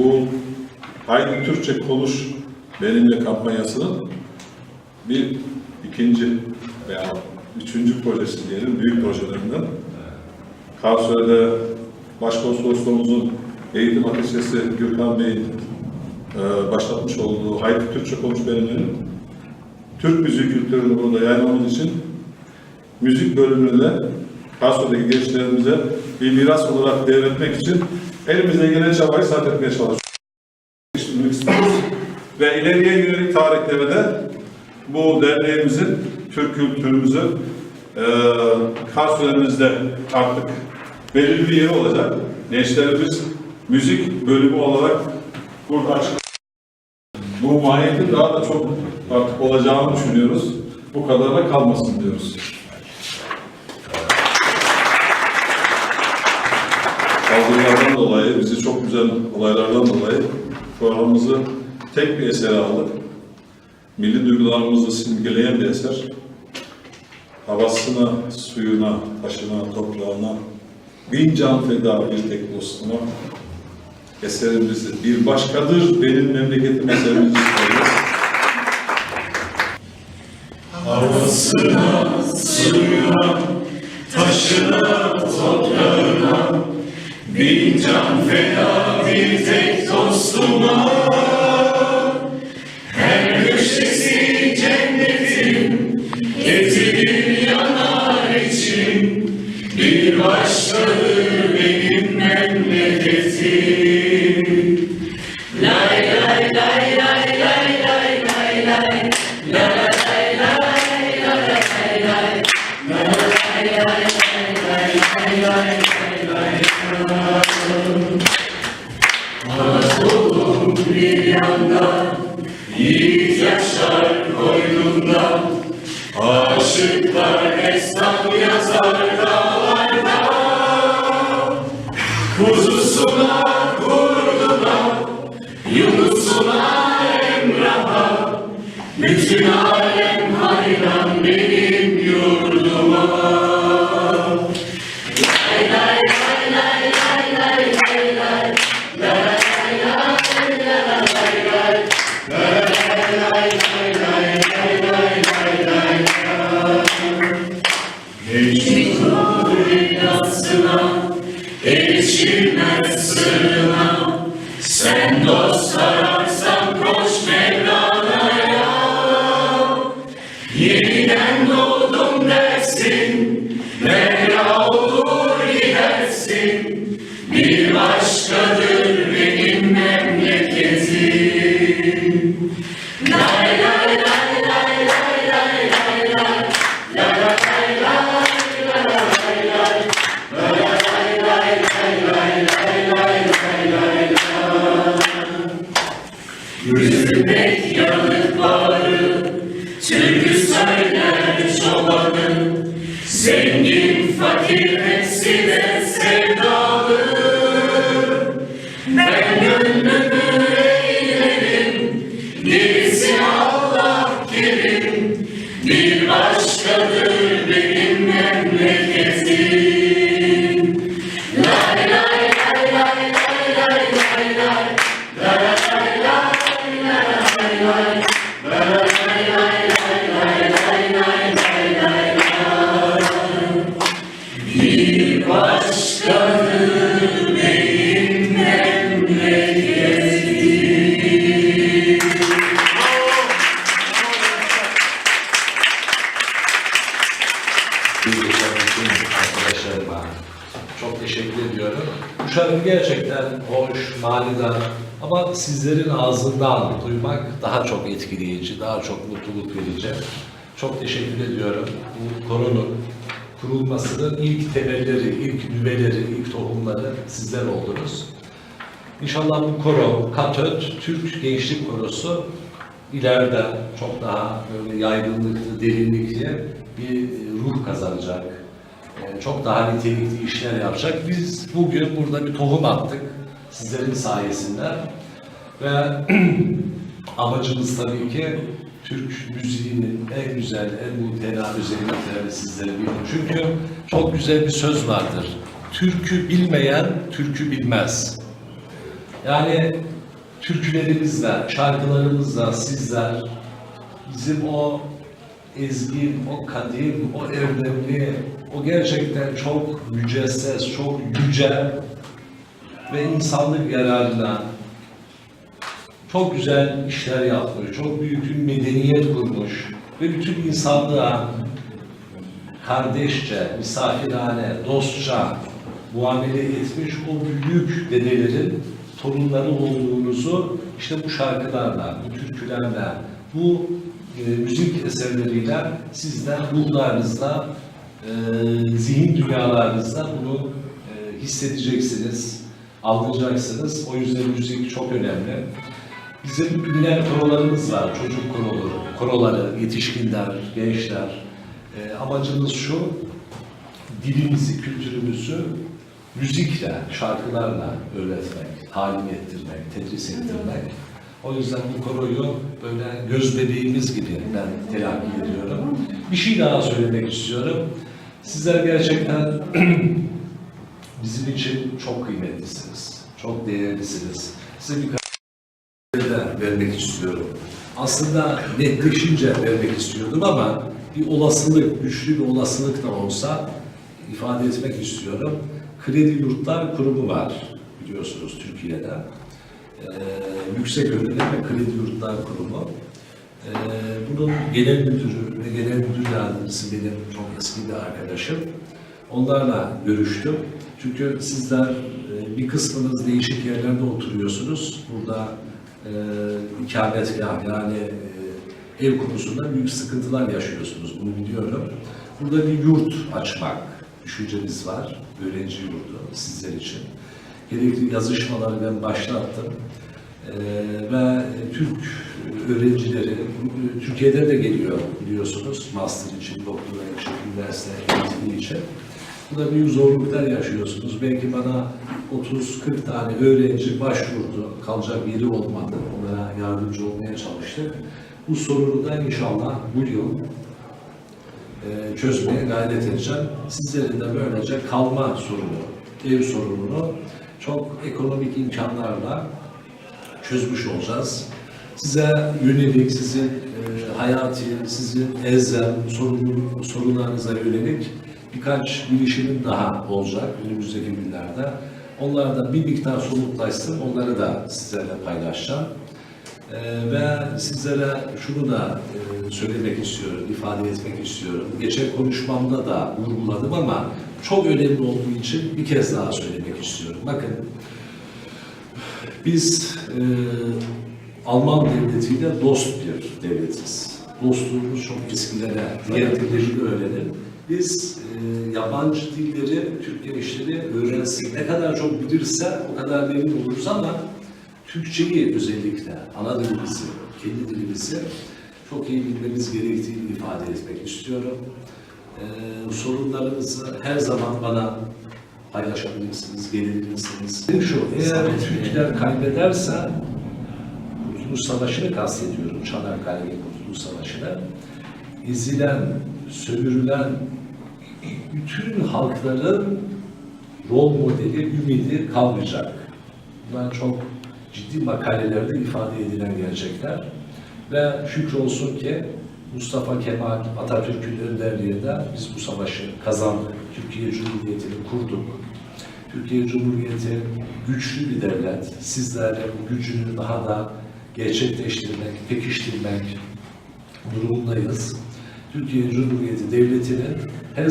Bu Haydi Türkçe Konuş Benimle kampanyasının bir ikinci veya üçüncü projesi diyelim, büyük projelerinden. Karsöy'de Başkonsolosluğumuzun eğitim ateşesi Gürkan Bey'in e, başlatmış olduğu Haydi Türkçe Konuş Benimle'nin Türk müziği kültürünü burada yayınlamamız için müzik bölümünü de gençlerimize bir miras olarak devretmek için elimizde gelen çabayı sarf etmeye çalışıyoruz. Ve ileriye yönelik tarihlere de bu derneğimizin Türk kültürümüzü e, Karsöy'ümüzde artık belirli bir yeri olacak. Gençlerimiz müzik bölümü olarak burada açık. Bu mahiyetin daha da çok artık olacağını düşünüyoruz. Bu kadar da kalmasın diyoruz. Saldırılardan dolayı, bizi çok güzel olaylardan dolayı programımızı tek bir esere aldık. Milli duygularımızı simgeleyen bir eser. Havasına, suyuna, taşına, toprağına, bin can feda bir tek dostuma. Eserimizi bir başkadır benim memleketim eserimizi söylüyoruz. Havasına, suyuna, taşına, toprağına can feda bir tek dostuma. Her köşesi cennetin Eti bir yanar için. Bir başkadır benim memleketim bir yanda Yiğit yaşar koynunda. Aşıklar destan yazar Doğdum dersin. Mevla olur ama sizlerin ağzından duymak daha çok etkileyici, daha çok mutluluk verici. Çok teşekkür ediyorum. Bu konunun kurulmasının ilk temelleri, ilk nüveleri, ilk tohumları sizler oldunuz. İnşallah bu koro, Katöt, Türk Gençlik Korosu ileride çok daha böyle yaygınlıklı, derinlikli bir ruh kazanacak. Yani çok daha nitelikli işler yapacak. Biz bugün burada bir tohum attık sizlerin sayesinde. Ve amacımız tabii ki Türk müziğinin en güzel, en muhtena özelliklerini sizlere bilin. Çünkü çok güzel bir söz vardır. Türkü bilmeyen türkü bilmez. Yani türkülerimizle, şarkılarımızla sizler bizim o ezgin, o kadim, o erdemli, o gerçekten çok mücesses, çok yüce ve insanlık yararına çok güzel işler yapmış, çok büyük bir medeniyet kurmuş ve bütün insanlığa kardeşçe, misafirane, dostça muamele etmiş o büyük dedelerin torunları olduğunuzu işte bu şarkılarla, bu türkülerle, bu e, müzik eserleriyle sizden ruhlarınızla, e, zihin dünyalarınızda bunu e, hissedeceksiniz, anlayacaksınız. O yüzden müzik çok önemli. Bizim bilinen korolarımız var, çocuk koroları, koroları, yetişkinler, gençler. E, amacımız şu, dilimizi, kültürümüzü müzikle, şarkılarla öğretmek, talim ettirmek, tedris ettirmek. O yüzden bu koroyu böyle göz bebeğimiz gibi ben telakki ediyorum. Bir şey daha söylemek istiyorum. Sizler gerçekten bizim için çok kıymetlisiniz, çok değerlisiniz. Size bir de vermek istiyorum. Aslında netleşince vermek istiyordum ama bir olasılık, güçlü bir olasılık da olsa ifade etmek istiyorum. Kredi Yurtlar Kurumu var biliyorsunuz Türkiye'de. Ee, yüksek öğrenim ve Kredi Yurtlar Kurumu. Ee, bunun genel müdürü ve genel müdür yardımcısı benim çok eski bir arkadaşım. Onlarla görüştüm. Çünkü sizler e, bir kısmınız değişik yerlerde oturuyorsunuz. Burada ikametgah yani e, ev konusunda büyük sıkıntılar yaşıyorsunuz. Bunu biliyorum. Burada bir yurt açmak düşüncemiz var. Öğrenci yurdu sizler için. Gerekli yazışmaları ben başlattım. E, ve Türk öğrencileri, e, Türkiye'de de geliyor biliyorsunuz. Master için, doktora için, üniversite eğitimi için. Burada büyük zorluklar yaşıyorsunuz. Belki bana 30-40 tane öğrenci başvurdu. Kalacak yeri olmadı. Onlara yardımcı olmaya çalıştık. Bu sorunu da inşallah bu yıl e, çözmeye gayret edeceğim. Sizlerin de böylece kalma sorunu, ev sorununu çok ekonomik imkanlarla çözmüş olacağız. Size yönelik, sizin e, hayati, sizin elzem sorun, sorunlarınıza yönelik birkaç girişimim daha olacak önümüzdeki günlerde. Onlar da bir miktar somutlaşsın, onları da sizlerle paylaşacağım. Ee, ve sizlere şunu da e, söylemek istiyorum, ifade etmek istiyorum. Geçen konuşmamda da vurguladım ama çok önemli olduğu için bir kez daha söylemek istiyorum. Bakın, biz e, Alman devletiyle dost bir devletiz. Dostluğumuz çok eskilere, diğer dilleri öğrenin. Biz e, yabancı dilleri, Türk gençleri öğrensin. Ne kadar çok bilirse o kadar memnun oluruz ama Türkçeyi özellikle, ana dilimizi, kendi dilimizi çok iyi bilmemiz gerektiğini ifade etmek istiyorum. Ee, sorunlarınızı her zaman bana paylaşabilirsiniz, gelebilirsiniz. Şu, eğer Türkler kaybederse, Kurtuluş Savaşı'nı kastediyorum, Çanakkale Kurtuluş Savaşı'nı, ezilen, sömürülen bütün halkların rol modeli, ümidi kalmayacak. Bunlar çok ciddi makalelerde ifade edilen gerçekler. Ve şükür olsun ki Mustafa Kemal Atatürk'ün önderliğinde biz bu savaşı kazandık. Türkiye Cumhuriyeti'ni kurduk. Türkiye Cumhuriyeti güçlü bir devlet. Sizlerle bu gücünü daha da gerçekleştirmek, pekiştirmek durumundayız. Türkiye Cumhuriyeti Devleti'nin